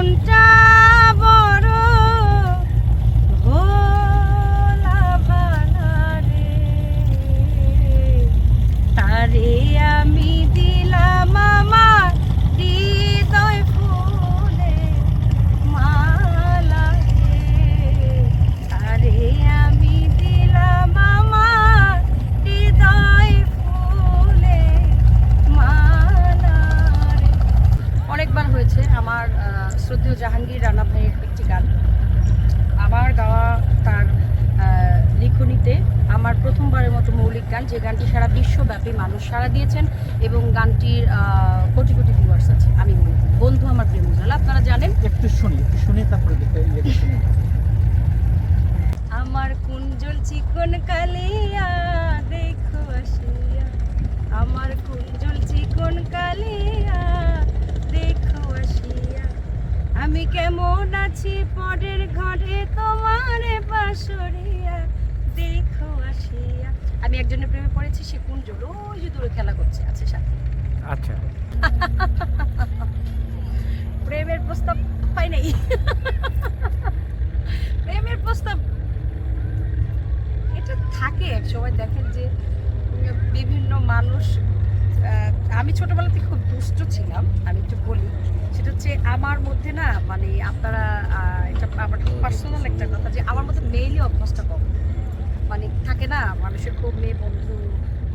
কোনটা যে গানটি সারা বিশ্বব্যাপী মানুষ সারা দিয়েছেন এবং গানটির কোটি কোটি ভিউয়ার্স আছে। আমি বলি বন্ধু আমার প্রেম উজালা আপনারা জানেন? একটু শুনি একটু শুনি তারপরে শুনি আমার কুঞ্জল চিকন কালিয়া দেখো আসিয়া। আমার কুঞ্জল চিকন কালিয়া দেখো আসিয়া। আমি কেমন আছি পরের ঘরে তোমার আসিয়া আমি একজনের প্রেমে পড়েছি সে কোন জোর ওই যে দূরে খেলা করছে আছে সাথে। আচ্ছা। প্রেমের প্রস্তাব পাই নাই। প্রেমের প্রস্তাব। এটা থাকে এক সময় দেখেন যে বিভিন্ন মানুষ আমি ছোটবেলা থেকে খুব দুষ্ট ছিলাম আমি একটু বলি। সেটা হচ্ছে আমার মধ্যে না মানে আপনারা এটা আমার পার্সোনাল একটা কথা যে আমার মধ্যে মেইলি অভ্যাসটা কম। মানে থাকে না, মানুষের খুব মেয়ে বন্ধু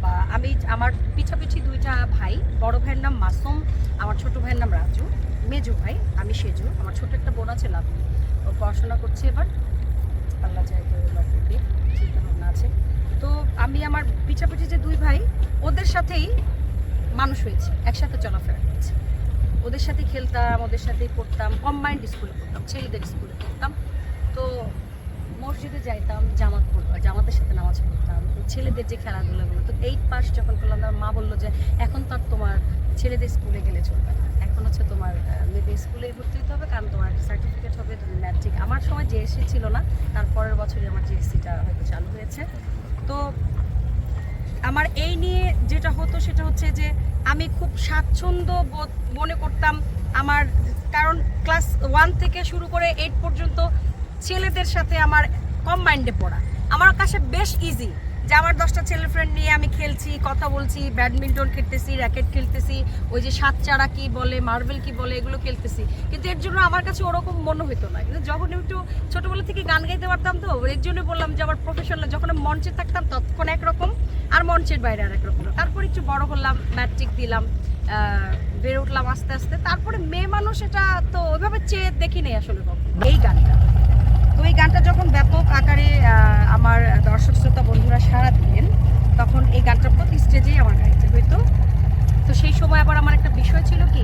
বা আমি, আমার পিছাপিছি দুইটা ভাই, বড় ভাইয়ের নাম মাসুম, আমার ছোট ভাইয়ের নাম রাজু, মেজু ভাই, আমি সেজু, আমার ছোট একটা বোন আছে লাভ ও পড়াশোনা করছে এবার, আল্লাহ চাই তো চিন্তা ভাবনা আছে। তো আমি আমার পিছাপিছি যে দুই ভাই, ওদের সাথেই মানুষ হয়েছে, একসাথে চলাফেরা করেছি। ওদের সাথে খেলতাম, ওদের সাথেই পড়তাম কম্বাইন্ড স্কুলে পড়তাম, ছেলেদের স্কুলে পড়তাম। তো মসজিদে যাইতাম, জামাত পড়তাম জামাতের সাথে নামাজ পড়তাম তো ছেলেদের যে খেলাধুলাগুলো তো এইট পাস যখন করলাম আমার মা বলল যে, এখন তো আর তোমার ছেলেদের স্কুলে গেলে চলবে না। এখন হচ্ছে তোমার মেয়েদের স্কুলে ভর্তি হতে হবে, কারণ তোমার সার্টিফিকেট হবে ম্যাট্রিক আমার সময় জিএসসি ছিল না, তার পরের বছরই আমার জিএসসিটা হয়তো চালু হয়েছে। তো আমার এই নিয়ে যেটা হতো, সেটা হচ্ছে যে, আমি খুব স্বাচ্ছন্দ্য বোধ, মনে করতাম আমার, কারণ ক্লাস ওয়ান থেকে শুরু করে এইট পর্যন্ত ছেলেদের সাথে আমার কম মাইন্ডে পড়া। আমার কাছে বেশ ইজি যে আমার দশটা ছেলে ফ্রেন্ড নিয়ে আমি খেলছি, কথা বলছি, ব্যাডমিন্টন খেলতেছি র্যাকেট খেলতেছি, ওই যে সাত চারা কি বলে মার্বেল কি বলে, এগুলো খেলতেছি। কিন্তু এর জন্য আমার কাছে ওরকম মনে হতো না। কিন্তু যখন একটু ছোটোবেলা থেকে গান গাইতে পারতাম তো, এর জন্য বললাম যে আমার প্রফেশনাল যখন আমি মঞ্চে থাকতাম ততক্ষণ একরকম, আর মঞ্চের বাইরে আর একরকম তারপর একটু বড় হলাম ম্যাট্রিক দিলাম বেড়ে উঠলাম আস্তে আস্তে। তারপরে মেয়ে মানুষ এটা তো ওইভাবে চেয়ে দেখি নেই আসলে। এই গানটা তো এই গানটা যখন ব্যাপক আকারে আহ, আমার দর্শক শ্রোতা বন্ধুরা সারা দিলেন তখন এই গানটা প্রতি স্টেজেই আমার গাইতে হইতো। তো সেই সময় আবার আমার একটা বিষয় ছিল কি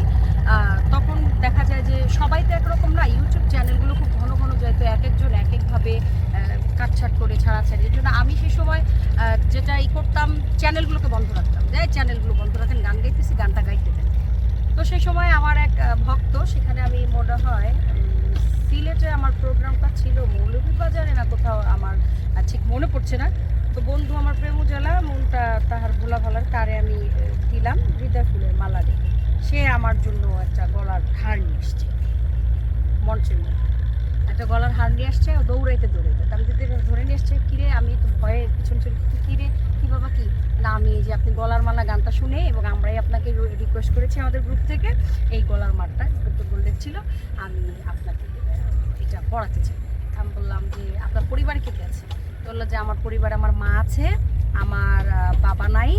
তখন দেখা যায় যে সবাই তো একরকম না ইউটিউব চ্যানেলগুলো খুব ঘন ঘন যায়, তো এক একজন এক একভাবে কাটছাট করে ছাড়াছাড়ি। এর জন্য আমি সেই সময় যেটা ই করতাম চ্যানেলগুলোকে বন্ধ রাখতাম। যে চ্যানেলগুলো বন্ধ রাখেন, গান গাইতেছি, গানটা গাইতে দেন। তো সেই সময় আমার এক ভক্ত, সেখানে আমি মনে হয় সিলেটে আমার প্রোগ্রামটা ছিল মৌলভীবাজারে না কোথাও আমার ঠিক মনে পড়ছে না। তো বন্ধু আমার প্রেম উজালা, মনটা তাহার ভোলা ভালার তারে আমি দিলাম হৃদয় ফুলের মালা রেখে সে আমার জন্য একটা গলার হার নিয়ে এসছে। মঞ্চের মধ্যে একটা গলার হার নিয়ে আসছে দৌড়াইতে দৌড়াইতে। আমি যদি ধরে নিয়ে এসছে, কিরে, আমি তো ভয়ে পিছন চলে কিরে কি বাবা, কি? না, আমি যে আপনি গলার মালা গানটা শুনে এবং আমরাই আপনাকে রিকোয়েস্ট করেছি আমাদের গ্রুপ থেকে, এই গলার মালটা একটু গোল্ডেন ছিল, আমি আপনাকে এটা পড়াতে চাই। আমি বললাম যে, আপনার পরিবারে কে কে আছে? বলল যে, আমার পরিবারে আমার মা আছে, আমার বাবা নাই,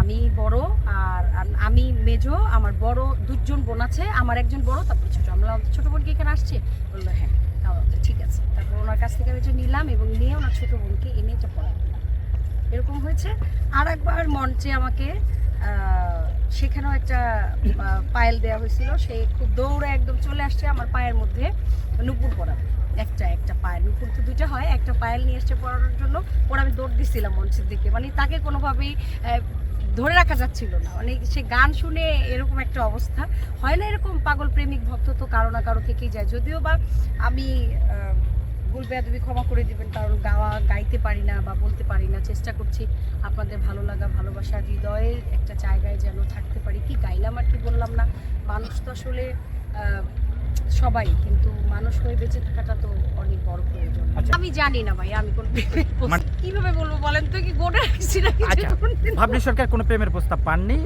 আমি বড়, আর আমি মেজো, আমার বড় দুজন বোন আছে, আমার একজন বড়, তারপরে ছোটো। আমরা ছোটো বোনকে এখানে আসছে? বলল হ্যাঁ তাও তো ঠিক আছে। তারপর ওনার কাছ থেকে আমি এটা নিলাম এবং নিয়ে ওনার ছোট বোনকে এনে এটা পড়াই এরকম হয়েছে। আর একবার মঞ্চে আমাকে সেখানেও একটা পায়েল দেওয়া হয়েছিল। সে খুব দৌড়ে একদম চলে আসছে আমার পায়ের মধ্যে নুপুর পরাবে একটা একটা পায়েল নুপুর তো দুইটা হয়, একটা পায়েল নিয়ে এসছে পড়ানোর জন্য। ওরা আমি দৌড় দিছিলাম মঞ্চের দিকে। মানে তাকে কোনোভাবেই ধরে রাখা যাচ্ছিল না। মানে সে গান শুনে এরকম একটা অবস্থা। হয় না এরকম পাগল প্রেমিক ভক্ত তো কারও না কারও থেকেই যায়। যদিও বা আমি ভুল বেয়াদবি ক্ষমা করে দিবেন কারণ গাওয়া গাইতে পারি না বা বলতে পারি না। চেষ্টা করছি আপনাদের ভালো লাগা ভালোবাসা হৃদয়ের একটা জায়গায় যেন থাকতে পারি। কি গাইলাম আর কি বললাম না? মানুষ তো আসলে সবাই কিন্তু মানুষ হয়ে বেঁচে থাকাটা তো অনেক বড় প্রয়োজন। আচ্ছা। আমি জানি না ভাই আমি কোন প্রেমের মানে- কীভাবে বলব বলেন তো কি? গোটা রাখছি কোনদিন ভাবলি সরকার কোনো প্রেমের প্রস্তাব পাননি?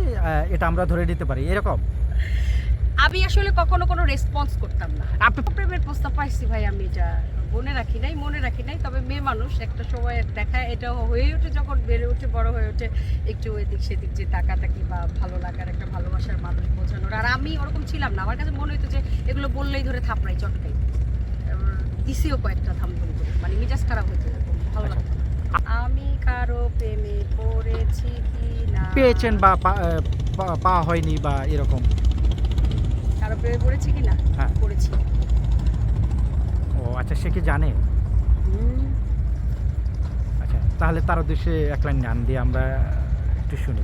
এটা আমরা ধরে নিতে পারি। এরকম? আমি আসলে কখনো কোনো রেসপন্স করতাম না। আপনি প্রেমের প্রস্তাব পাইছি ভাই আমি এটা মনে রাখি নাই মনে রাখি নাই। তবে মেয়ে মানুষ একটা সময় দেখা এটা হয়ে ওঠে যখন বেড়ে ওঠে বড় হয়ে ওঠে একটু এদিক সেদিক যে তাকাতাকি বা ভালো লাগার একটা ভালোবাসার মানুষ বোঝানোর। আর আমি ওরকম ছিলাম না। আমার কাছে মনে হতো যে এগুলো বললেই ধরে থাপড়াই চটকাই। দিছিও কয়েকটা থাম করে। মানে মিজাজ খারাপ হতো এরকম ভালো লাগতো আমি কারও প্রেমে পড়েছি কি না? পেয়েছেন বা পা- পাওয়া হয়নি বা এরকম? কারও প্রেমে পড়েছি কি না? হ্যাঁ। পড়েছি। আচ্ছা সে কি জানে? আচ্ছা তাহলে তার উদ্দেশ্যে এক লাইন গান দিয়ে আমরা একটু শুনি।